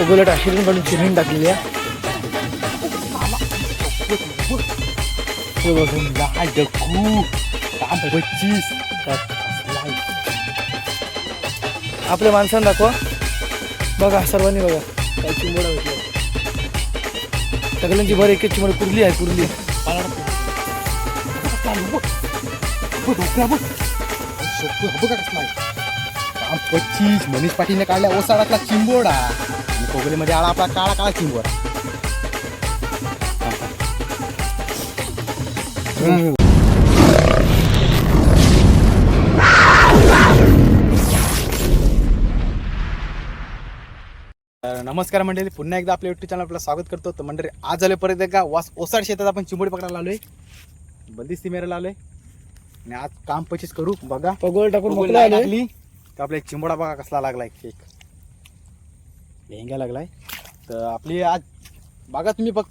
उगवल्या आशिरून काढून चिरून टाकलेली आहे. हे बघून आपल्या माणसांना दाखवा. बघा सर्वांनी बघा. काय चिंबोडा भेटला सगळ्यांची भर एकच चिंबड कुर्ली आहे कुर्ली. पच्चीस मनीष पाटीलने काढल्या ओसाडातला चिंबोडा कोगलीमध्ये आला आपला काळा काळा चिंबोडा तर नमस्कार मंडळी पुन्हा एकदा आपल्या युट्यूब चॅनल आपलं स्वागत करतो. तर मंडळी आज झाले परत एकदा वास ओसाड शेतात आपण चिंबोडी पकडायला आलोय. बंदिस्ती मेरायला आलोय. आणि आज काम पचीस करू. बघा. पगोल टाकून मोकळी मोकळं आले टाकली तर आपला एक चिंबोडा बघा कसला लागलाय. एक लेहंगा लागलाय. तर आपली आज बघा तुम्ही बघ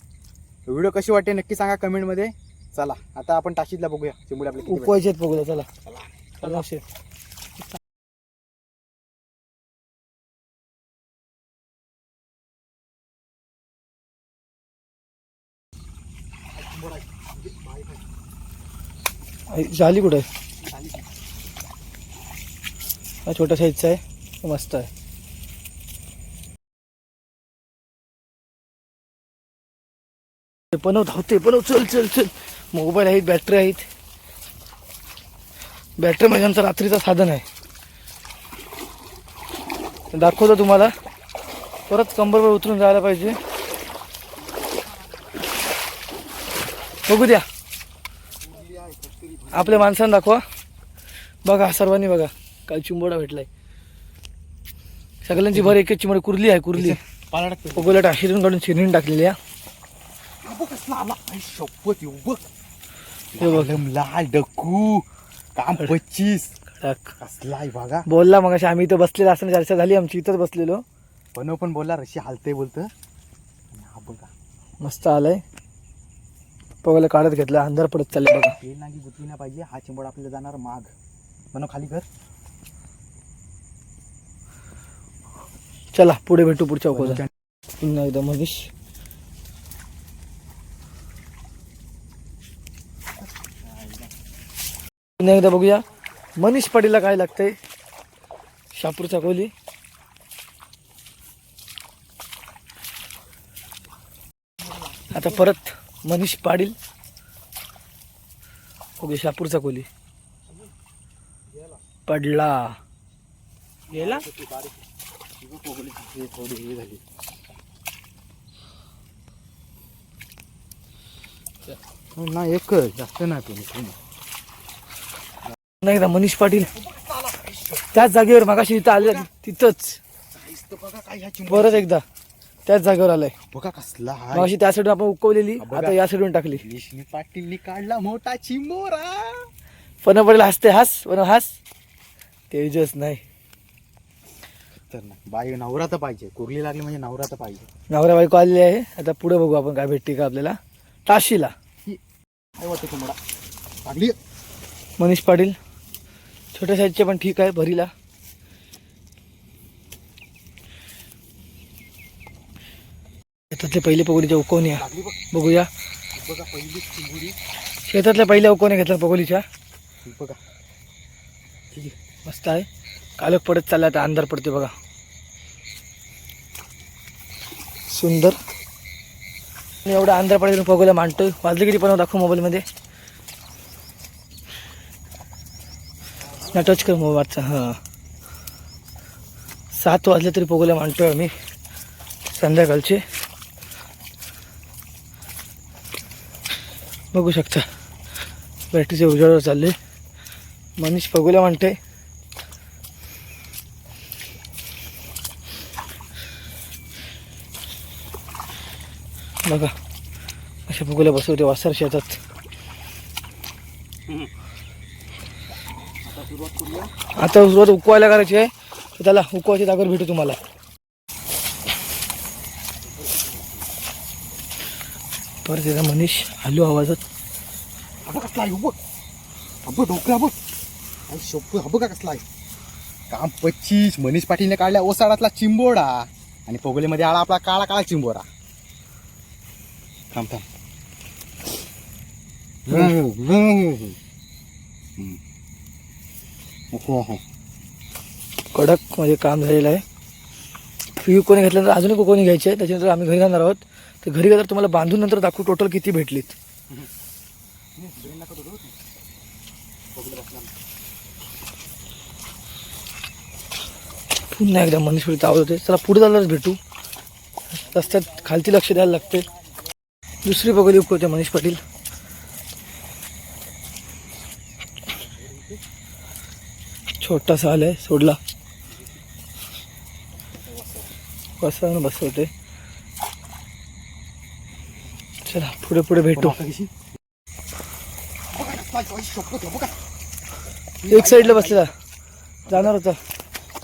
व्हिडिओ कशी वाटते नक्की सांगा कमेंटमध्ये चला आता आपण टाशीतला बघूया. चिंबोडी आपली. उपवायचे पगोला चला. चला. झाली कुठे हा छोटा साईजचा आहे. मस्त आहे. ते बनव धावते बनव. चल चल चल. मोबाईल आहेत बॅटरी आहेत. बॅटरी म्हणजे आमचं रात्रीचं साधन आहे. दाखवतो तुम्हाला. परत कंबरवर उतरून जायला पाहिजे. बघू द्या. आपल्या माणसांना दाखवा. बघा सर्वांनी बघा. काल चिंबोडा भेटलाय. सगळ्यांची भर एक एक चिंबोडी कुर्ली आहे कुर्ली पाला टाकतो. आशिरून काढून चिरून टाकलेली आहे. बघ कसला आला. आई शपथ येऊ बघ हे बघ. लाल लाल डक्कू काम पच्चीस टाक. कसला आहे बघा बोलला मग आम्ही इथं बसलेलो असताना चर्चा झाली आमची इथंच बसलेलो बनव पण बोलला रशी हालते बोलत हा बघा मस्त आलंय पगोला काढत घेतला अंधार पडत चालले बघा तेल नागी गुतली नाही पाहिजे हा चिंबोडा आपल्याला जाणार माग बनव खाली कर चला पुढे भेटू पुढच्या अकोला पुन्हा एकदा पुन्हा एकदा बघूया. मनीष पाटीलला काय लागतंय? शापूरचा कोली आता परत मनीष पाटील. ओके शापूरचा कोली पडला. गेला? थोडी हे झाली ना एक जास्त नाही तुम्ही नाही एकदा मनीष पाटील. त्याच जागेवर मागाशी इथं आले तिथंच. परत एकदा त्याच जागेवर आलाय. बघा कसला. मागाशी त्या साईडून आपण उकवलेली. आता या साईडून टाकली. पाटीलनी काढला मोठा चिंबोरा पण पडेल हसते हास पण हास. तेजस नाही. तर ना बाई नवरा तर पाहिजे. कुर्ली लागली म्हणजे नवरा तर पाहिजे. नवरा बायको आलेली आहे. आता पुढे बघू आपण काय भेटते का आपल्याला. ताशीला. काय वाटतं तुम्हाला? लागली मनीष पाटील. छोट्या साईजचे पण ठीक आहे भरीला. शेतातले पहिले पगोलीच्या उकवण्या. बघूया. शेतातल्या पहिल्या उकवण्या घेतल्या पगोलीच्या. बघा ठीक आहे मस्त आहे. कालक पडत चालला आता अंधार पडते बघा. सुंदर. मी एवढा अंधार पडेल पगोला मांडतोय. वाजले किती पण दाखव मोबाईलमध्ये ना टच कर मोबाईलचा हां. सात वाजले तरी पगोल्या मांडतोय आम्ही संध्याकाळचे. बघू शकता बॅटरीचे उजाडावर चालले मनीष पगोल्या म्हणते बघा अशा पगोल्या बसवते वासर शेतात. आता सुरुवात उकवायला करायची आहे. तर त्याला उकवायची जागेवर भेटू तुम्हाला. परत एकदा मनीष हल्लो आवाजात. हा बघ कसला आहे बघ. हा बघ डोकं शप्प हा बघा कसला आहे. काम पच्चीस. मनीष पाटीलने काढल्या ओसाडातला चिंबोडा. आणि पोगोलीमध्ये आला आपला काळा काळा चिंबोरा थांब थांब. हम्म. हो हो. कडक म्हणजे काम झालेलं आहे. फ्यू कोणी घेतल्यानंतर अजूनही कोणी घ्यायचे आहे त्याच्यानंतर आम्ही घरी जाणार आहोत. तर घरी गेल्यावर तुम्हाला बांधून नंतर दाखवू टोटल किती भेटलीत. पुन्हा एकदा मनीषपुरी तावत होते चला पुढे झाल्याच भेटू. रस्त्यात खालती लक्ष द्यायला लागते दुसरी बघली होते मनीष पाटील. छोटासा आलाय सोडला. बसा बसवते चला पुढे पुढे भेटू. एक साईडला बसलेला. जाणार होता.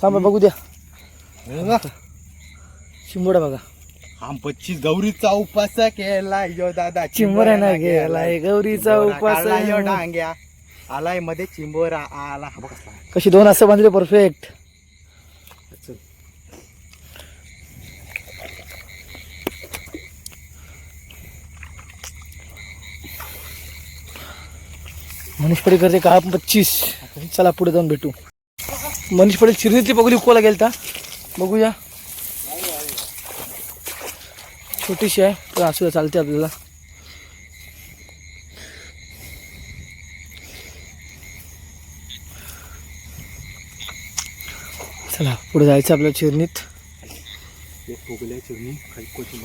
थांबा बघू द्या. चिंबोडा बघा. आम पच्चीस गौरीचा उपास केला यो दादा चिंबोऱ्यानं गेलाय गौरीचा चिंबोरा उपास यो डांग्या. आलायमध्ये चिंबोरा आला. हा बघ. कशी दोन असं बांधले परफेक्ट चल. मनीष पडेल करते का? पच्चीस. चला पुढे जाऊन भेटू. मनीष पडेल चिरणीतली बघली उकवायला गेलता. बघूया. छोटीशी आहे पण असू द्या चालते आपल्याला. चला पुढे जायचं आपल्या चिरणीत. एक फुगल्या चिरणी खाली कोचिंग